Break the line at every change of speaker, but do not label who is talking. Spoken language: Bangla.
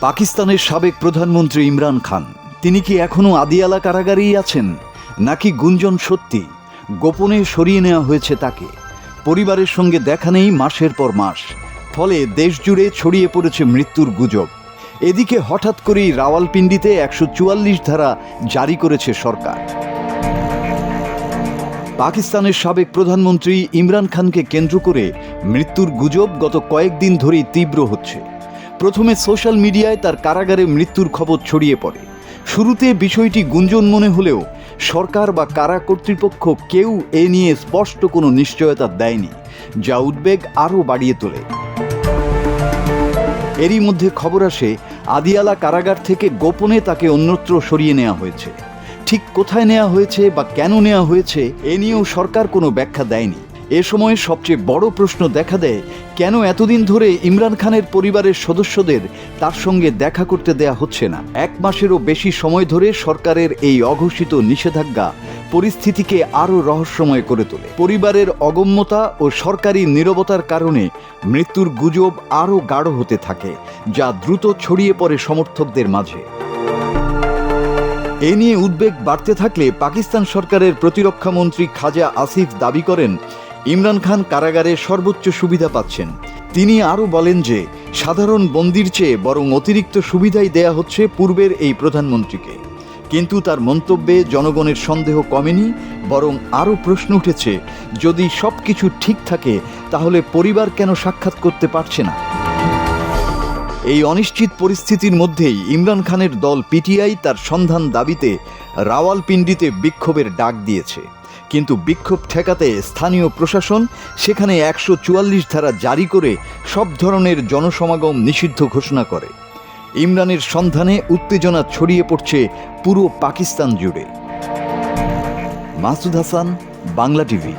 পাকিস্তানের সাবেক প্রধানমন্ত্রী ইমরান খান। তিনি কি এখনও আদিয়ালা কারাগারেই আছেন? নাকি গুঞ্জন সত্যি? গোপনে সরিয়ে নেওয়া হয়েছে তাকে। পরিবারের সঙ্গে দেখা নেই মাসের পর মাস। ফলে দেশ জুড়ে ছড়িয়ে পড়েছে মৃত্যুর গুজব। এদিকে হঠাৎ করেই রাওয়ালপিন্ডিতে একশো চুয়াল্লিশ ধারা জারি করেছে সরকার। পাকিস্তানের সাবেক প্রধানমন্ত্রী ইমরান খানকে কেন্দ্র করে মৃত্যুর গুজব গত কয়েকদিন ধরেই তীব্র হচ্ছে। প্রথমে সোশ্যাল মিডিয়ায় তার কারাগারে মৃত্যুর খবর ছড়িয়ে পড়ে। শুরুতে বিষয়টি গুঞ্জন মনে হলেও সরকার বা কারা কর্তৃপক্ষ কেউ এ নিয়ে স্পষ্ট কোনো নিশ্চয়তা দেয়নি, যা উদ্বেগ আরও বাড়িয়ে তোলে। এরই মধ্যে খবর আসে, আদিয়ালা কারাগার থেকে গোপনে তাকে অন্যত্র সরিয়ে নেওয়া হয়েছে। ঠিক কোথায় নেওয়া হয়েছে বা কেন নেওয়া হয়েছে, এ নিয়েও সরকার কোনো ব্যাখ্যা দেয়নি। এ সময় সবচেয়ে বড় প্রশ্ন দেখা দেয়, কেন এতদিন ধরে ইমরান খানের পরিবারের সদস্যদের তার সঙ্গে দেখা করতে দেয়া হচ্ছে না? এক মাসেরও বেশি সময় ধরে সরকারের এই অঘোষিত নিষেধাজ্ঞা পরিস্থিতিকে আরও রহস্যময় করে তোলে। পরিবারের অগম্যতা ও সরকারি নীরবতার কারণে মৃত্যুর গুজব আরও গাঢ় হতে থাকে, যা দ্রুত ছড়িয়ে পড়ে সমর্থকদের মাঝে। এ নিয়ে উদ্বেগ বাড়তে থাকলে পাকিস্তান সরকারের প্রতিরক্ষা মন্ত্রী খাজা আসিফ দাবি করেন ইমরান খান কারাগারে সর্বোচ্চ সুবিধা পাচ্ছেন। তিনি আরও বলেন যে, সাধারণ বন্দির চেয়ে বরং অতিরিক্ত সুবিধাই দেয়া হচ্ছে পূর্বের এই প্রধানমন্ত্রীকে। কিন্তু তার মন্তব্যে জনগণের সন্দেহ কমেনি, বরং আরও প্রশ্ন উঠেছে, যদি সব কিছু ঠিক থাকে, তাহলে পরিবার কেন সাক্ষাৎ করতে পারছে না? এই অনিশ্চিত পরিস্থিতির মধ্যেই ইমরান খানের দল পিটিআই তার সন্ধান দাবিতে রাওয়ালপিন্ডিতে বিক্ষোভের ডাক দিয়েছে। কিন্তু বিক্ষোভ ঠেকাতে স্থানীয় প্রশাসন সেখানে একশো চুয়াল্লিশ ধারা জারি করে সব ধরনের জনসমাগম নিষিদ্ধ ঘোষণা করে। ইমরানের সন্ধানে উত্তেজনা ছড়িয়ে পড়ছে পুরো পাকিস্তান জুড়ে। মাসুদ হাসান, বাংলা টিভি।